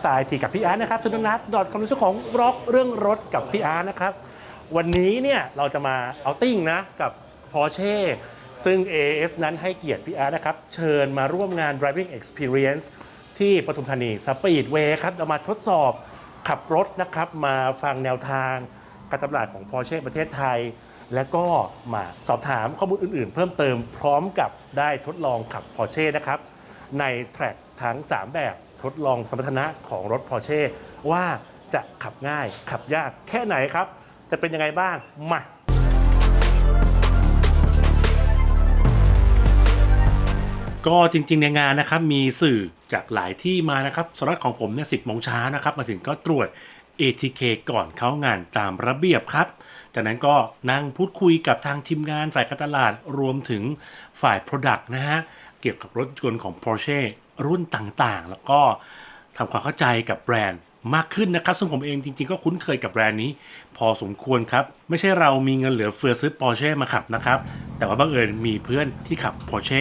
ฟ์สไตล์ทีกับพี่อาร์ตนะครับสุนทรนัทดอทคอมรู้สึกของร็อกเรื่องรถกับพี่อาร์ตนะครับวันนี้เนี่ยเราจะมาเอาติ้งนะกับ Porsche ซึ่ง AS นั้นให้เกียรติพี่อาร์ตนะครับ เชิญมาร่วมงาน Driving Experience ที่ปทุมธานีสปีดเวย์ครับ เรามาทดสอบขับรถนะครับ มาฟังแนวทางการตลาดของ Porsche ประเทศไทย และก็มาสอบถามข้อมูลอื่นๆ เพิ่มเติมพร้อมกับได้ทดลองขับ Porsche นะครับ ในแทร็กทั้ง 3 แบบ ทดลองสมรรถนะของรถ Porsche ว่าจะขับง่ายขับยากแค่ไหนครับ จะเป็นยังไงบ้าง มาก็จริงๆในงานนะครับมีสื่อจากหลายที่มานะครับสำหรับของผมเนี่ยสิบโมงเช้านะครับ มาถึงก็ตรวจ ATK ก่อนเข้างานตามระเบียบครับ จากนั้นก็นั่งพูดคุยกับทางทีมงานฝ่ายการตลาดรวมถึงฝ่าย Product นะฮะ เกี่ยวกับรถยนต์ของ Porsche รุ่นต่างๆ แล้วก็ทำความเข้าใจกับแบรนด์มากขึ้นนะครับ ซึ่งผมเองจริงๆ ก็คุ้นเคยกับแบรนด์นี้ พอสมควรครับ ไม่ใช่เรามีเงินเหลือเฟือซื้อ Porsche มาขับนะครับ แต่ว่าบังเอิญมีเพื่อนที่ขับ Porsche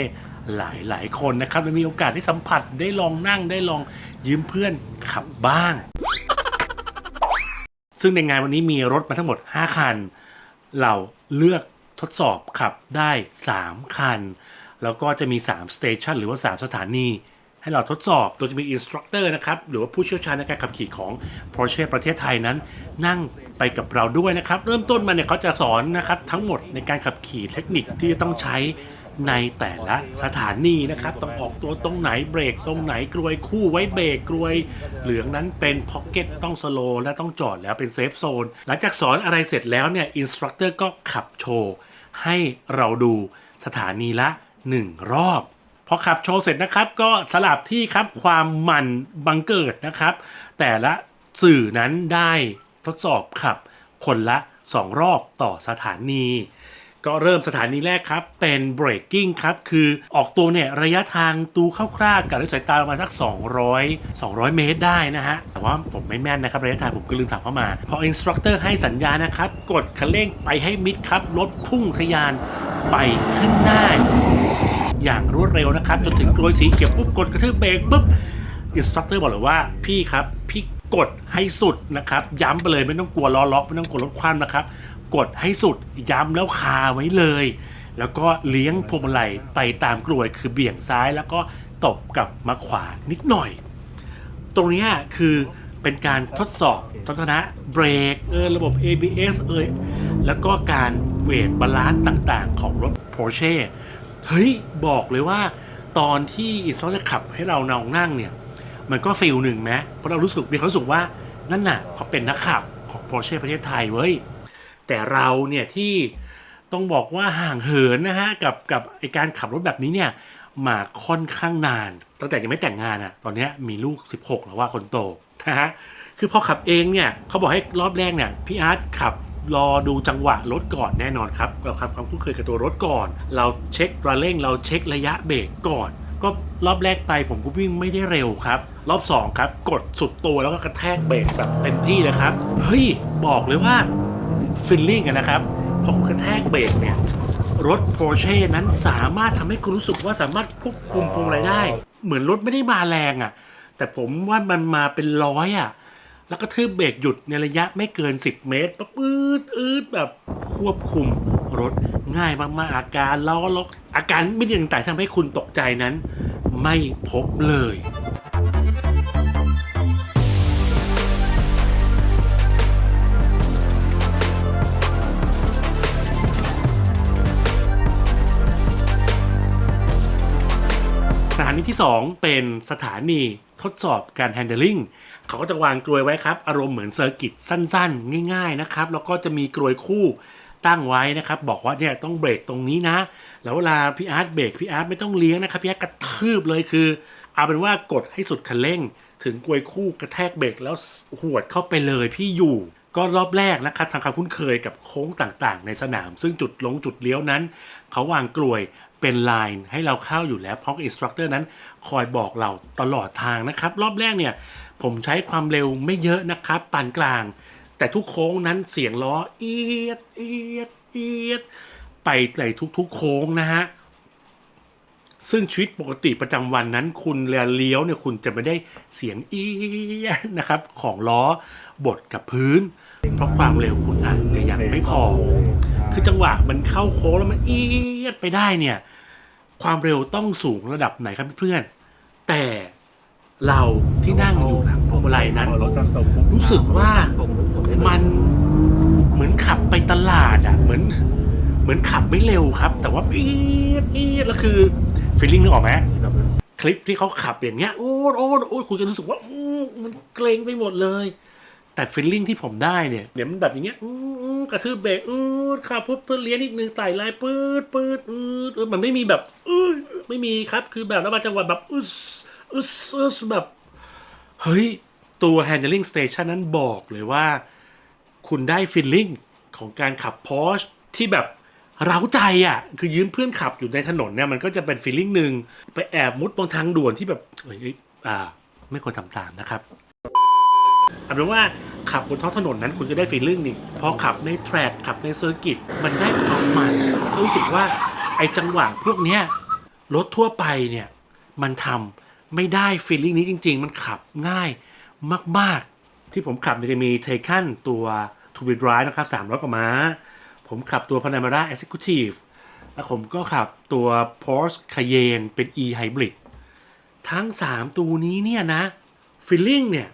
หลายหลายๆคนนะครับและมีโอกาสได้สัมผัสได้ลองนั่งได้ลองยืมเพื่อนขับบ้าง ซึ่งในงานวันนี้มีรถมาทั้งหมด 5 คัน เราเลือกทดสอบขับได้ 3 คัน แล้วก็จะมี 3 สเตชันหรือว่า 3 สถานี ให้เราทดสอบ โดยจะมีอินสตรัคเตอร์นะครับ หรือว่าผู้เชี่ยวชาญในการขับขี่ของ Porsche ประเทศไทยนั้น นั่งไปกับเราด้วยนะครับ เริ่มต้นมาเนี่ยเขาจะสอนนะครับ ทั้งหมดในการขับขี่เทคนิคที่จะต้องใช้ในแต่ละสถานีนะครับ ต้องออกตัวตรงไหนเบรกตรงไหนกลวยคู่ไว้เบรกกลวยเหลืองนั้นเป็นพ็อกเก็ตต้องสโลและต้องจอดแล้วเป็นเซฟโซนหลังจากสอนอะไรเสร็จแล้วเนี่ยอินสตรัคเตอร์ก็ขับโชว์ให้เราดูสถานีละ 1 รอบ พอขับโชว์เสร็จนะครับ ก็สลับที่ครับความมันบังเกิดนะครับ แต่ละสื่อนั้นได้ทดสอบขับคนละ 2 รอบต่อสถานี ก็เริ่มสถานีแรกครับ เป็น breaking ครับ คือออกตัวเนี่ยระยะทางตูคร่าวๆกับด้วยสายตาประมาณสัก 200 200 เมตรได้นะฮะ แต่ว่าผมไม่แม่นนะครับ ระยะทางผมก็ลืมถามเข้ามา พอ instructor ให้สัญญาณนะครับ กดคันเร่งไปให้มิดครับรถพุ่งทะยานไปข้างหน้า อย่างรวดเร็วนะครับ จนถึงกลวยสีเขียวปุ๊บกดกระทืบเบรกปุ๊บอินสตรัคเตอร์บอกเลยว่าพี่ครับพี่กดให้สุดนะครับ ย้ำไปเลยไม่ต้องกลัวล้อล็อกไม่ต้องกลัวรถคว่ำนะครับ กดให้สุดย้ำแล้วคาไว้เลย แล้วก็เลี้ยงพวงมาลัยไปตามกลวยคือเบี่ยงซ้ายแล้วก็ตบกลับมาขวานิดหน่อย ตรงนี้คือเป็นการทดสอบทัศนะเบรกเออระบบ ABS เอยแล้วก็การเวทบาลานซ์ต่างๆ ของรถ Porsche เฮ้ยบอกเลยว่า ตอนที่อิสรัคเตอร์ขับให้เรานองนั่งเนี่ย มันก็ฟิลหนึ่งไหมเพราะเรารู้สึกมีความรู้สึกว่านั่นน่ะเขาเป็นนักขับของ Porsche ประเทศไทยเว้ยแต่เราเนี่ยที่ต้องบอกว่าห่างเหินนะฮะกับกับไอการขับรถแบบนี้เนี่ยมาค่อนข้างนาน ตั้งแต่ยังไม่แต่งงานอะ่ะ ตอนนี้มีลูก 16 แล้วว่าคนโตนะฮะคือพอขับเองเนี่ยเขาบอกให้รอบแรกเนี่ยพี่อาร์ตขับ รอดูจังหวะรถก่อนแน่นอนครับเราทำความคุ้นเคยกับตัวรถก่อน เราเช็คระเร่ง เราเช็คระยะเบรกก่อน ก็รอบแรกไปผมก็วิ่งไม่ได้เร็วครับ รอบ2ครับกดสุดตัวแล้วก็กระแทกเบรกแบบเต็มที่เลยครับเฮ้ยบอกเลยว่าฟิลลิ่งกันนะครับพอคุณกระแทกเบรกเนี่ยรถ Porsche นั้นสามารถทำให้คุณรู้สึกว่าสามารถควบคุมพวงมาลัยได้ เหมือนรถไม่ได้มาแรงอะ่ะ แต่ผมว่ามันมาเป็นร้อยอะ แล้วก็ทืบเบรกหยุดในระยะไม่เกิน 10 เมตรปั๊บอืดอืดแบบควบคุมรถง่ายมากๆอาการล้อล็อกอาการไม่ดีต่างๆที่ทำให้คุณตกใจนั้น ไม่พบเลย ถานีที่ 2 เป็นสถานีทดสอบการ handling เขาก็จะวางกลวยไว้ครับ อารมณ์เหมือนเซอร์กิตสั้นๆ ง่ายๆนะครับ แล้วก็จะมีกลวยคู่ตั้งไว้นะครับ บอกว่าเนี่ยต้องเบรกตรงนี้นะ แล้วเวลาพี่อาร์ตเบรกพี่อาร์ตไม่ต้องเลี้ยงนะครับพี่อาร์ตกระทืบเลยคือ เอาเป็นว่ากดให้สุดคันเร่ง ถึงกลวยคู่กระแทกเบรกแล้วหวดเข้าไปเลยพี่อยู่ก็รอบแรกนะครับทางความคุ้นเคยกับโค้งต่างๆ ในสนาม ซึ่งจุดลงจุดเลี้ยวนั้น เขาวางกลวย เป็นไลน์ให้เราเข้าอยู่แล้ว เพราะอินสตรัคเตอร์นั้นคอยบอกเราตลอดทางนะครับ รอบแรกเนี่ย ผมใช้ความเร็วไม่เยอะนะครับปานกลาง แต่ทุกโค้งนั้นเสียงล้อเอียดเอียดเอียดไปในทุกๆ โค้งนะฮะซึ่งชีวิตปกติประจำวันนั้น คุณเลี้ยวเนี่ยคุณจะไม่ได้เสียงอีดนะครับของล้อบดกับพื้น เพราะความเร็วคุณอาจจะยังไม่พอ คือจังหวะมันเข้าโค้งแล้วมันเอียดไปได้เนี่ย ความเร็วต้องสูงระดับไหนครับเพื่อนแต่เราที่นั่งอยู่หลังพวงมาลัยนั้น รู้สึกว่ามันเหมือนขับไปตลาดอะเหมือนเหมือนขับไม่เร็วครับ แต่ว่าอีดอีดแล้วคือฟีลลิ่งนึกออกไหมคลิปที่เขาขับอย่างเงี้ยโอ้โอ้โอ้คุณจะรู้สึกว่ามันเกรงไปหมดเลย แต่ฟีลลิ่งที่ผมได้เนี่ยเดี๋ยวมันแบบอย่างเงี้ยอื้อกระทืบเบรกอืดขับปุ๊บเพื่อเลี้ยงนิดนึงไต่ลายปื๊ดปื๊ดอืดเอมันไม่มีแบบอืดไม่มีครับคือแบบแล้วมาจังหวะแบบอึสอึสอึสแบบ เฮ้ย ตัว handling station นั้นบอกเลยว่า คุณได้ฟีลลิ่งของการขับ Porsche ที่แบบเร้าใจอะ คือยืมเพื่อนขับอยู่ในถนนเนี่ยมันก็จะเป็นฟีลลิ่งหนึ่งไปแอบมุดบนทางด่วนที่แบบเฮ้ยเอ้ยอ่า ไม่ควรทำตามนะครับเอาเป็นว่า ขับบนท้องถนนนั้นคุณจะได้ฟีลลิ่งนี่พอขับในแทร็กขับในเซอร์กิตมันได้ความมันแล้วก็รู้สึกว่าไอ้จังหวะพวกเนี้ยรถทั่วไปเนี่ยมันทำไม่ได้ฟีลลิ่งนี้จริง ๆ มันขับง่ายมาก ๆ ที่ผมขับเนี่ยจะมีเทคันตัว Two Wheel Drive นะครับ300กว่าม้า ผมขับตัว Panamera Executive แล้วผมก็ขับตัว Porsche Cayenne เป็น e Hybrid ทั้ง 3 ตัวนี้เนี่ยนะฟีลลิ่งเนี่ย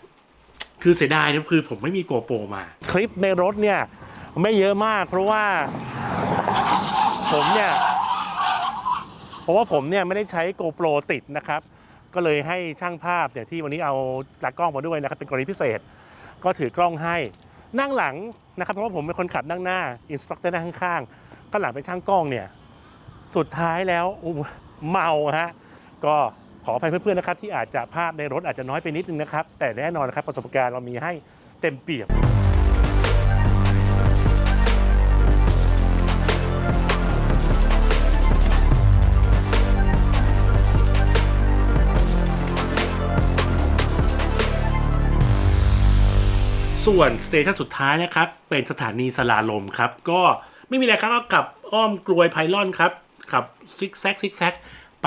คือเสียดายนะคือผมไม่มีโกโปรมา คลิปในรถเนี่ยไม่เยอะมาก เพราะว่าผมเนี่ยเพราะว่าผมเนี่ยไม่ได้ใช้ GoPro ติดนะครับ ก็เลยให้ช่างภาพเนี่ยที่วันนี้เอาตากล้องมาด้วยนะครับเป็นกรณีพิเศษ ก็ถือกล้องให้นั่งหลังนะครับ เพราะว่าผมเป็นคนขับนั่งหน้าอินสตรัคเตอร์นั่งข้างๆก็หลังเป็นช่างกล้องเนี่ยสุดท้ายแล้วอู้เมาฮะก็ ขออภัยเพื่อนๆนะครับที่อาจจะภาพในรถอาจจะน้อยไปนิดนึงนะครับ แต่แน่นอนนะครับประสบการณ์เรามีให้เต็มเปี่ยมส่วนสเตชันสุดท้ายนะครับเป็นสถานีสลาลมครับ ก็ไม่มีอะไรครับก็กลับอ้อมกลวยไพลอนครับขับซิกแซกซิกแซก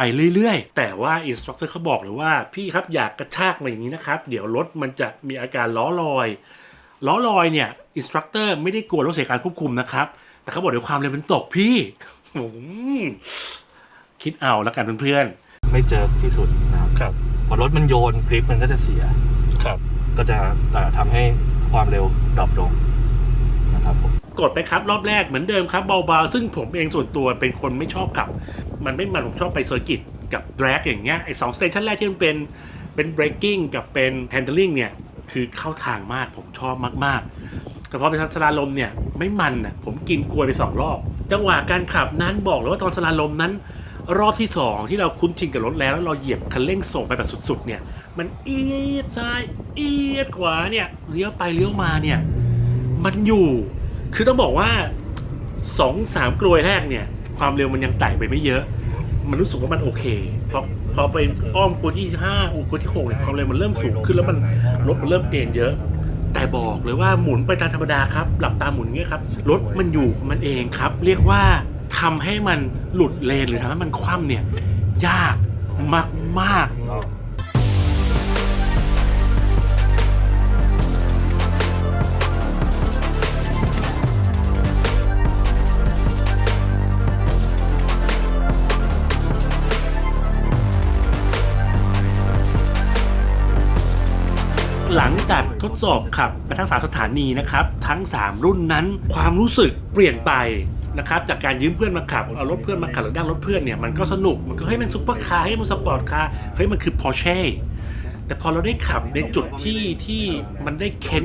ไปเรื่อยๆ แต่ว่าอินสตรัคเตอร์เขาบอกเลยว่าพี่ครับอยากกระชากมาอย่างนี้นะครับ เดี๋ยวรถมันจะมีอาการล้อลอย ล้อลอยเนี่ยอินสตรัคเตอร์ไม่ได้กลัวรถเสียการควบคุมนะครับ แต่เขาบอกเดี๋ยวความเร็วมันตกพี่อืมคิดเอาแล้วกันเพื่อนไม่เจอที่สุดนะครับๆครับพอรถมันโยนกริปมันก็จะเสียครับ ก็จะเอ่อทำให้ความเร็วดรอปลงนะครับผมกดไปครับรอบแรกเหมือนเดิมครับเบาๆ ซึ่งผมเองส่วนตัวเป็นคนไม่ชอบขับ มันไม่มันผมชอบไปเซอร์กิตกับ drag อย่างเงี้ยไอ้สองสเตชันแรกที่มันเป็นเป็น braking กับเป็น handling เนี่ยคือเข้าทางมากผมชอบมากๆ แต่พอเป็นสลาลมเนี่ยไม่มันอะผมกินกลวยไปสองรอบ จังหวะการขับนั้นบอกเลยว่าตอนสลาลมนั้น รอบที่สองที่เราคุ้นชินกับรถแล้วแล้วเราเหยียบคันเร่งส่งไปแบบสุด ๆ เนี่ยมันเอียดซ้ายเอียดขวาเนี่ยเลี้ยวไปเลี้ยวมาเนี่ยมันอยู่ คือต้องบอกว่าสองสามกลวยแรกเนี่ย ความเร็วมันยังไต่ไปไม่เยอะ มันรู้สึกว่ามันโอเคพอพอไปอ้อมกลวยที่ห้าอกลวยที่หกเนี่ยความเร็วมันเริ่มสูงขึ้นแล้วมันรถมันเริ่มเอ็นเยอะ แต่บอกเลยว่าหมุนไปตามธรรมดาครับ หลับตาหมุนเงี้ยครับรถมันอยู่มันเองครับ เรียกว่าทำให้มันหลุดเลนหรือทำให้มันคว่ำเนี่ยยากมากๆ หลังจากทดสอบขับไปทั้ง3สถานีนะครับ ทั้ง 3 รุ่นนั้นความรู้สึกเปลี่ยนไปนะครับจากการยืมเพื่อนมาขับเอารถเพื่อนมาขับหรือนั่งรถเพื่อนเนี่ยมันก็สนุกมันก็เฮ้ยมันซุปเปอร์คาร์เฮ้ยมันสปอร์ตคาร์เฮ้ยมันคือ Porsche แต่พอเราได้ขับในจุดที่ที่มันได้เค้น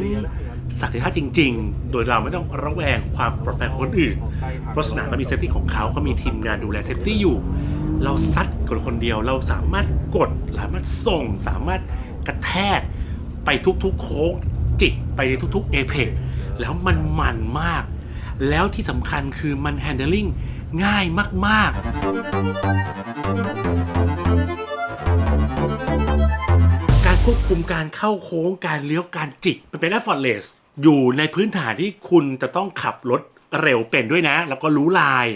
ศักยภาพจริง ๆ โดยเราไม่ต้องระแวงความปลอดภัยของคนอื่น เพราะสนามมันมีเซฟตี้ของเขาเขามีทีมงานดูแลเซฟตี้อยู่ เราซัดคนคนเดียวเราสามารถกดสามารถส่งสามารถกระแทก ไปทุกๆโค้งจิกไปในทุกๆเอเพกแล้วมันมันมาก แล้วที่สำคัญคือมันแฮนด์ลิ n งง่ายมาก ๆ การควบคุมการเข้าโค้งการเลี้ยวการจิก มันเป็น effortless อยู่ในพื้นฐานที่คุณจะต้องขับรถเร็วเป็นด้วยนะ แล้วก็รู้ลาย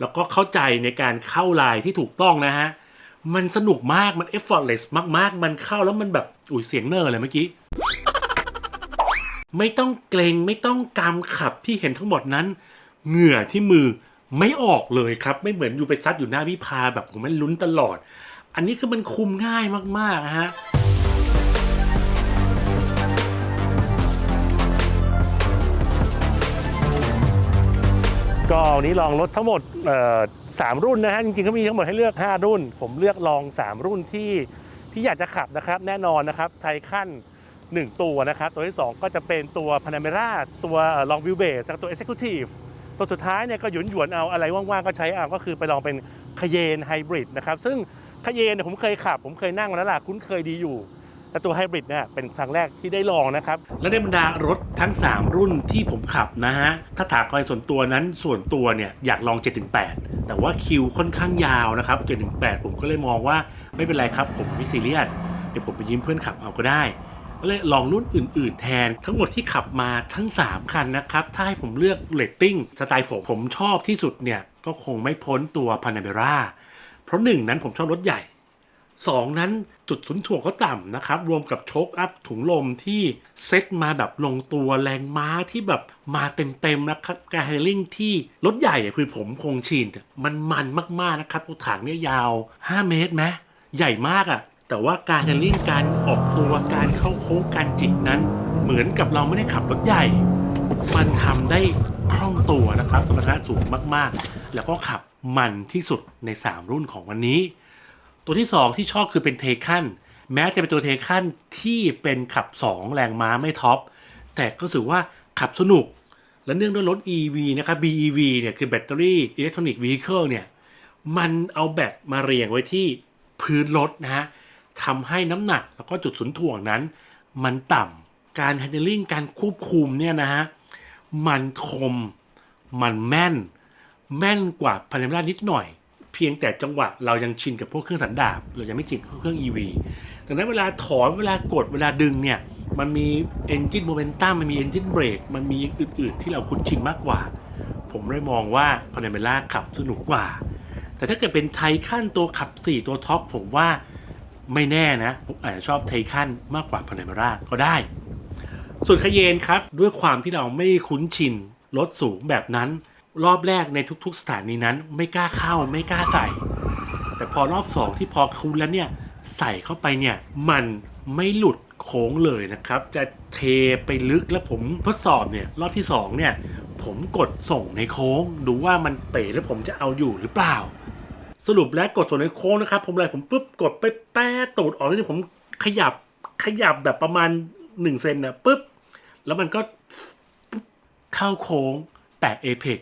แล้วก็เข้าใจในการเข้าลายที่ถูกต้องนะฮะ มันสนุกมาก มันเอฟเฟอร์เลสมาก ๆ มันเข้าแล้วมันแบบ อุ้ยเสียงเนอร์เลยเมื่อกี้ ไม่ต้องเกรงไม่ต้องกำขับที่เห็นทั้งหมดนั้น เหงื่อที่มือไม่ออกเลยครับ ไม่เหมือนอยู่ไปซัดอยู่หน้าวิภาแบบผมมันลุ้นตลอด อันนี้คือมันคุมง่ายมากๆนะฮะ ก็วันนี้ลองรถทั้งหมดสามรุ่นนะฮะจริงๆก็มีทั้งหมดให้เลือก 5 รุ่น ผมเลือกลอง 3 รุ่นที่ที่อยากจะขับนะครับ แน่นอนนะครับไทขั้น1 ตัวนะครับ ตัวที่ 2 ก็จะเป็นตัว Panamera ตัว Long Wheel Base แล้วตัว Executive ตัวสุดท้ายเนี่ยก็หยวนหยวนเอาอะไรว่างๆ ก็ใช้เอาก็คือไปลองเป็นคเยนไฮบริดนะครับ ซึ่งคเยนเนี่ยผมเคยขับ ผมเคยนั่งมาแล้วล่ะคุ้นเคยดีอยู่ แต่ตัวไฮบริดเนี่ยเป็นครั้งแรกที่ได้ลองนะครับ และในบรรดารถทั้ง 3 รุ่นที่ผมขับนะฮะ ถ้าถามใครส่วนตัวนั้นส่วนตัวเนี่ยอยากลอง 7-8 แต่ว่าคิวค่อนข้างยาวนะครับ 7-8 ผมก็เลยมองว่าไม่เป็นไรครับผมไม่ซีเรียสเดี๋ยวผมไปยืมเพื่อนขับเอาก็ได้ก็เลยลองรุ่นอื่น ๆ แทน ทั้งหมดที่ขับมาทั้ง 3 คันนะครับ ถ้าให้ผมเลือกเรตติ้งสไตล์ผมผมชอบที่สุดเนี่ย ก็คงไม่พ้นตัว Panamera เพราะหนึ่งนั้นผมชอบรถใหญ่ สองนั้นจุดศูนย์ถ่วงเขาต่ำนะครับ รวมกับโชคอัพถุงลมที่เซ็ตมาแบบลงตัวแรงม้าที่แบบมาเต็มๆนะครับการเฮลิ่งที่รถใหญ่คือผมคงชินมันมันมากๆนะครับตัวถังเนี่ยยาว 5 เมตรไหมใหญ่มากอะแต่ว่าการเฮลิ่งการออกตัวการเข้าโค้งการจิกนั้น เหมือนกับเราไม่ได้ขับรถใหญ่ มันทำได้คล่องตัวนะครับสมรรถนะสูงมากๆ แล้วก็ขับมันที่สุดใน 3 รุ่นของวันนี้ ตัวที่ 2 ที่ชอบคือเป็นเทคันแม้จะเป็นตัวเทคันที่เป็นขับ 2 แรงม้าไม่ท็อป แต่ก็รู้สึกว่าขับสนุก และเนื่องด้วยรถ EV นะครับ BEV เนี่ยคือแบตเตอรี่อิเล็กทรอนิกส์วีเคิลเนี่ยมันเอาแบตมาเรียงไว้ที่พื้นรถนะฮะทำให้น้ำหนักแล้วก็จุดศูนย์ถ่วงนั้น มันต่ำการ handling การควบคุมเนี่ยนะฮะมันคม มันแม่น แม่นกว่าพานาเมรานิดหน่อย เพียงแต่จังหวะเรายังชินกับพวกเครื่องสันดาปเรายังไม่ชินกับเครื่อง EV ดังนั้นเวลาถอนเวลากดเวลาดึงเนี่ยมันมี engine momentum มันมี engine brake มันมีอื่น ๆ ที่เราคุ้นชินมากกว่า ผมเลยมองว่าพานาเมราขับสนุกกว่า แต่ถ้าเกิดเป็นไทขั้นตัวขับ 4 ตัวท็อปผมว่าไม่แน่นะ ผมอาจจะชอบไทขั้นมากกว่าพานาเมราก็ได้ ส่วนคาเยนครับ ด้วยความที่เราไม่คุ้นชินรถสูงแบบนั้น รอบแรกในทุก ๆ สถานีนั้นไม่กล้าเข้าไม่กล้าใส่ แต่พอรอบสองที่พอคุ้นแล้วเนี่ยใส่เข้าไปเนี่ยมันไม่หลุดโค้งเลยนะครับ จะเทไปลึกแล้วผมทดสอบเนี่ยรอบที่สองเนี่ยผมกดส่งในโค้ง ดูว่ามันเป๋แล้วผมจะเอาอยู่หรือเปล่า สรุปแล้วกดส่วนในโค้งนะครับ ผมอะไรผมปุ๊บกดไปแป๊ตูดออกนี่ผมขยับขยับแบบประมาณ1เซนนะปุ๊บแล้วมันก็เข้าโค้งแต่เอเพก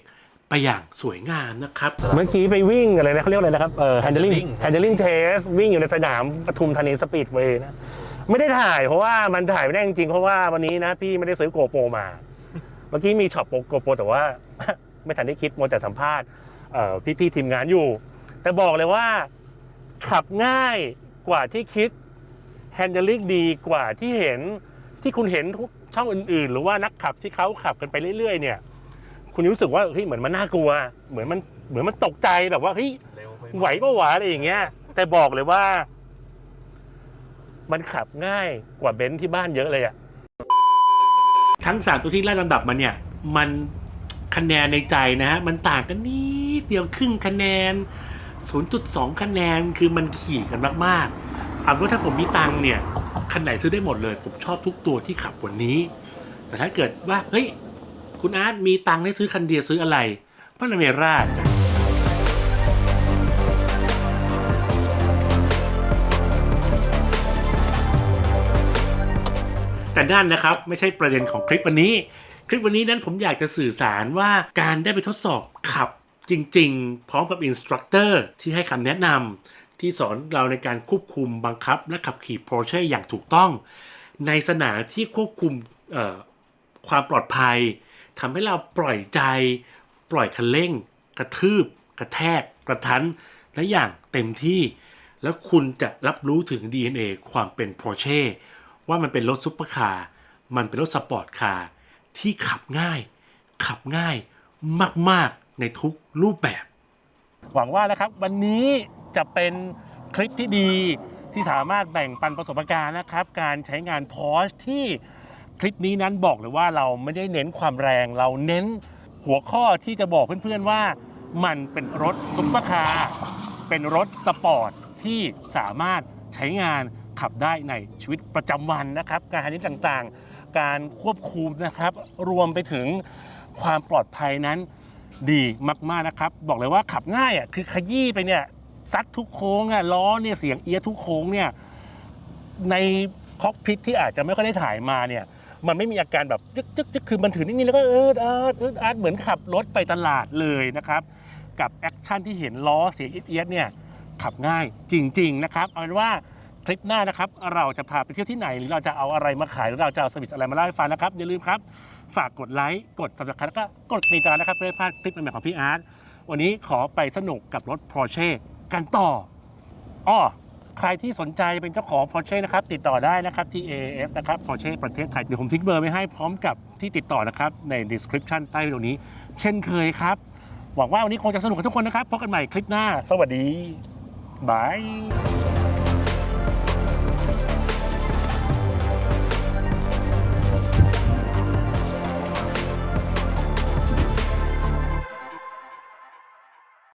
อย่างสวยงามนะครับ เมื่อกี้ไปวิ่งอะไรนะเขาเรียกอะไรนะครับเอ่อ handling handling test วิ่งอยู่ในสนามปทุมธานีสปีดเวย์นะ ไม่ได้ถ่ายเพราะว่ามันถ่ายไม่ได้จริงๆ เพราะว่าวันนี้นะ พี่ไม่ได้ซื้อโกโปรมา เมื่อกี้มีช็อปโกโปรแต่ว่า ไม่ทันได้คิดมัวแต่สัมภาษณ์เอ่อพี่ๆทีมงานอยู่ แต่บอกเลยว่าขับง่ายกว่าที่คิด handling ดีกว่าที่เห็นที่คุณเห็นทุกช่องอื่นๆ หรือว่านักขับที่เขาขับกันไปเรื่อยๆเนี่ย คุณรู้สึกว่าเฮ้ยเหมือนมันน่ากลัว เหมือนมันเหมือนมันตกใจแบบว่าเฮ้ยเร็วไปไหวปะวะอะไรอย่างเงี้ย แต่บอกเลยว่า มันขับง่ายกว่าเบนซ์ที่บ้านเยอะเลยอะทั้งสามตัวที่ไล่ลำดับมาเนี่ย มันคะแนนในใจนะฮะ มันต่างกันนิดเดียวครึ่งคะแนน 0.2 คะแนนคือมันขี่กันมากๆเอาเป็นว่าถ้าผมมีตังค์เนี่ยคันไหนซื้อได้หมดเลย ผมชอบทุกตัวที่ขับวันนี้ แต่ถ้าเกิดว่าเฮ้ย คุณอาร์ตมีตังค์ให้ซื้อคันเดียวซื้ออะไรพานาเมราจ้ะแต่นั่นนะครับไม่ใช่ประเด็นของคลิปวันนี้ คลิปวันนี้นั้นผมอยากจะสื่อสารว่าการได้ไปทดสอบขับจริงๆ พร้อมกับอินสตรัคเตอร์ที่ให้คำแนะนำที่สอนเราในการควบคุมบังคับ และขับขี่ Porsche อย่างถูกต้อง ในสนามที่ควบคุมความปลอดภัย ทำให้เราปล่อยใจ ปล่อยคันเร่ง กระทืบ กระแทก กระทันและอย่างเต็มที่ แล้วคุณจะรับรู้ถึง DNA ความเป็น Porsche ว่ามันเป็นรถซุปเปอร์คาร์มันเป็นรถสปอร์ตคาร์ที่ขับง่าย ขับง่ายมาก ๆ ในทุกรูปแบบ หวังว่านะครับวันนี้จะเป็นคลิปที่ดีที่สามารถแบ่งปันประสบการณ์นะครับ การใช้งาน Porsche ที่ คลิปนี้นั้นบอกเลยว่าเราไม่ได้เน้นความแรงเราเน้นหัวข้อที่จะบอกเพื่อนๆว่า มันเป็นรถซุปเปอร์คาร์เป็นรถสปอร์ตที่สามารถใช้งานขับได้ในชีวิตประจำวันนะครับ การหันนี้ต่างๆ การควบคุมนะครับ รวมไปถึงความปลอดภัยนั้นดีมากๆนะครับ บอกเลยว่าขับง่ายอะคือขยี้ไปเนี่ยซัดทุกโค้งอะล้อเนี่ยเสียงเอียทุกโค้งเนี่ยในคอกพิทที่อาจจะไม่ค่อยได้ถ่ายมาเนี่ย มันไม่มีอาการแบบจึ๊กจึ๊กจึ๊กคือมันถือนิ่งๆแล้วก็เอออาดเอออาดเหมือนขับรถไปตลาดเลยนะครับ กับแอคชั่นที่เห็นล้อเสียงเอียดๆเนี่ยขับง่ายจริง ๆ นะครับ เอาเป็นว่าคลิปหน้านะครับ เราจะพาไปเที่ยวที่ไหน หรือเราจะเอาอะไรมาขาย หรือเราจะเอาสวิตอะไรมาเล่าให้ฟังนะครับ อย่าลืมครับ ฝากกดไลค์ กด subscribe แล้วก็กดกระดิ่งตามนะครับ เพื่อไม่พลาดคลิปใหม่ๆของพี่อาร์ตวันนี้ขอไปสนุกกับรถ Porsche กันต่ออ้อ ใครที่สนใจเป็นเจ้าของ Porsche นะครับ ติดต่อได้นะครับที่ AAS นะครับ Porsche ประเทศไทย เดี๋ยวผมทิ้งเบอร์ไว้ให้พร้อมกับที่ติดต่อนะครับ ใน description ใต้วิดีโอนี้ เช่นเคยครับ หวังว่าวันนี้คงจะสนุกกับทุกคนนะครับพบกันใหม่คลิปหน้า สวัสดีบาย